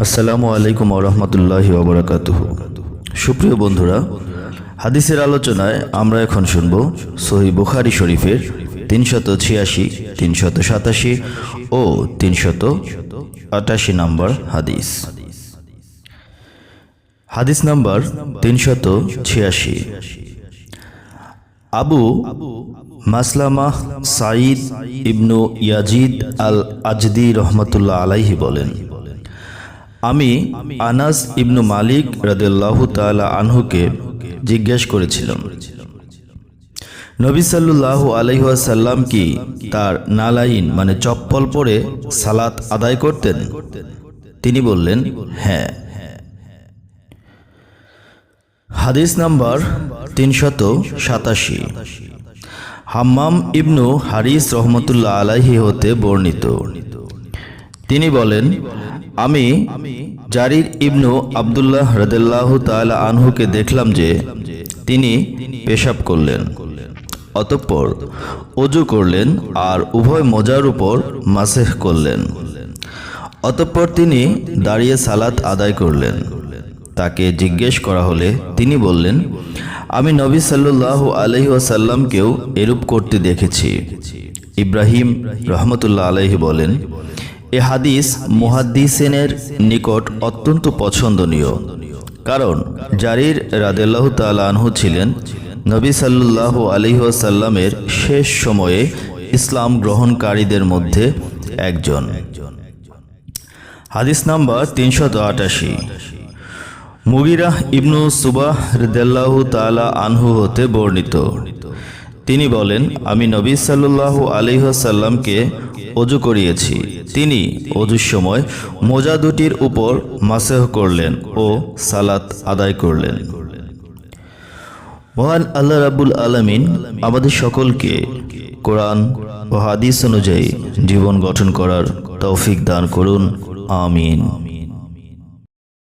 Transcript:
আসসালামু আলাইকুম রহমতুল্লাহি ওবরাকাতুহ। সুপ্রিয় বন্ধুরা, হাদিসের আলোচনায় আমরা এখন শুনব সহি বুখারি শরীফের তিনশত ছিয়াশি, তিনশত সাতাশি ও তিনশত আটাশি নম্বর হাদিস। হাদিস নাম্বার তিনশত ছিয়াশি। Abu Maslamah Saeed ibn Yazid al Azdi রহমতুল্লাহ আলাইহি বলেন আমি আনাস ইবনু মালিক রাদিয়াল্লাহু তালা আনহুকে জিজ্ঞেস করেছিলাম। নবী সাল্লাল্লাহু আলাইহি ওয়াসাল্লাম কি তার নালাইন মানে চপ্পল পরে সালাত আদায় করতেন? তিনি বললেন হ্যাঁ। হাদিস নাম্বার তিনশত সাতাশি। হাম্মাম ইবনু হারিস রহমতুল্লাহ আলাহি হতে বর্ণিত। তিনি বলেন, আমি জারির ইবনু আবদুল্লাহ রদাল্লাহ তালা আনহুকে দেখলাম যে তিনি পেশাব করলেন, অতঃপর অজু করলেন আর উভয় মোজার উপর মাসেহ করলেন। অতঃপর তিনি দাঁড়িয়ে সালাত আদায় করলেন। তাকে জিজ্ঞেস করা হলে তিনি বললেন, আমি নবী সাল্লু আলহি ওয়াসাল্লামকেও এরূপ করতে দেখেছি। ইব্রাহিম রহমতুল্লাহ আলহি বলেন এ হাদিস মুহাদ্দিসেনের নিকট অত্যন্ত পছন্দনীয়। কারণ জারির রাদেল্লাহ তালানহু ছিলেন নবী সাল্লাহ আলহিহাসাল্লামের শেষ সময়ে ইসলাম গ্রহণকারীদের মধ্যে একজন। হাদিস নাম্বার তিনশত আটাশি। মুগিরাহ ইবনু সুবাহ রিদাল্লাহু তালা আনহু হতে বর্ণিত। তিনি বলেন, আমি নবী সাল্লাল্লাহু আলহিহাসাল্লামকে অজু করিয়েছি। তিনি অজুর সময় মোজা দুটির উপর মাসেহ করলেন ও সালাত আদায় করলেন। মহান আল্লাহ রাবুল আলমিন আমাদের সকলকে কোরআন ও হাদিস অনুযায়ী জীবন গঠন করার তৌফিক দান করুন। আমিন।